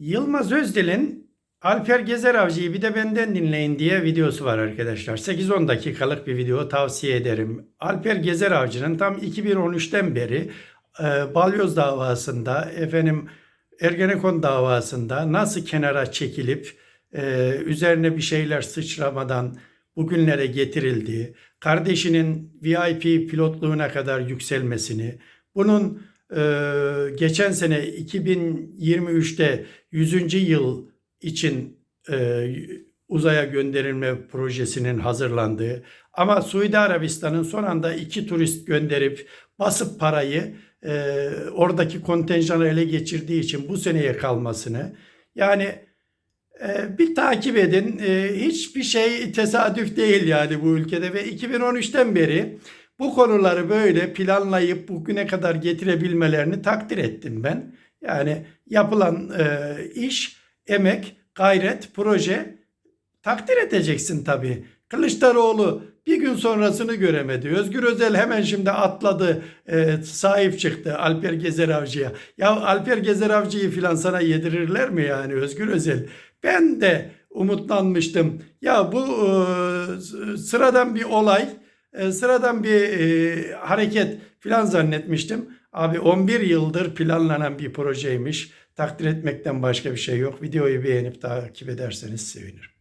Yılmaz Özdil'in Alper Gezer Avcı'yı bir de benden dinleyin diye videosu var arkadaşlar. 8-10 dakikalık bir video tavsiye ederim. Alper Gezer Avcı'nın tam 2013'ten beri e, Balyoz davasında, efendim Ergenekon davasında nasıl kenara çekilip e, üzerine bir şeyler sıçramadan bugünlere getirildiği, kardeşinin VIP pilotluğuna kadar yükselmesini, bunun e, geçen sene 2023'te 100. yıl için e, uzaya gönderilme projesinin hazırlandığı ama Suudi Arabistan'ın son anda iki turist gönderip basıp parayı e, oradaki kontenjanı ele geçirdiği için bu seneye kalmasını yani e, bir takip edin. E, hiçbir şey tesadüf değil yani bu ülkede ve 2013'ten beri bu konuları böyle planlayıp bugüne kadar getirebilmelerini takdir ettim ben. Yani yapılan e, iş, emek, gayret, proje takdir edeceksin tabii. Kılıçdaroğlu bir gün sonrasını göremedi. Özgür Özel hemen şimdi atladı, e, sahip çıktı Alper Gezer Avcı'ya. Ya Alper Gezer Avcı'yı filan sana yedirirler mi yani Özgür Özel? Ben de umutlanmıştım. Ya bu e, sıradan bir olay, e, sıradan bir e, hareket filan zannetmiştim. Abi 11 yıldır planlanan bir projeymiş. Takdir etmekten başka bir şey yok. Videoyu beğenip takip ederseniz sevinirim.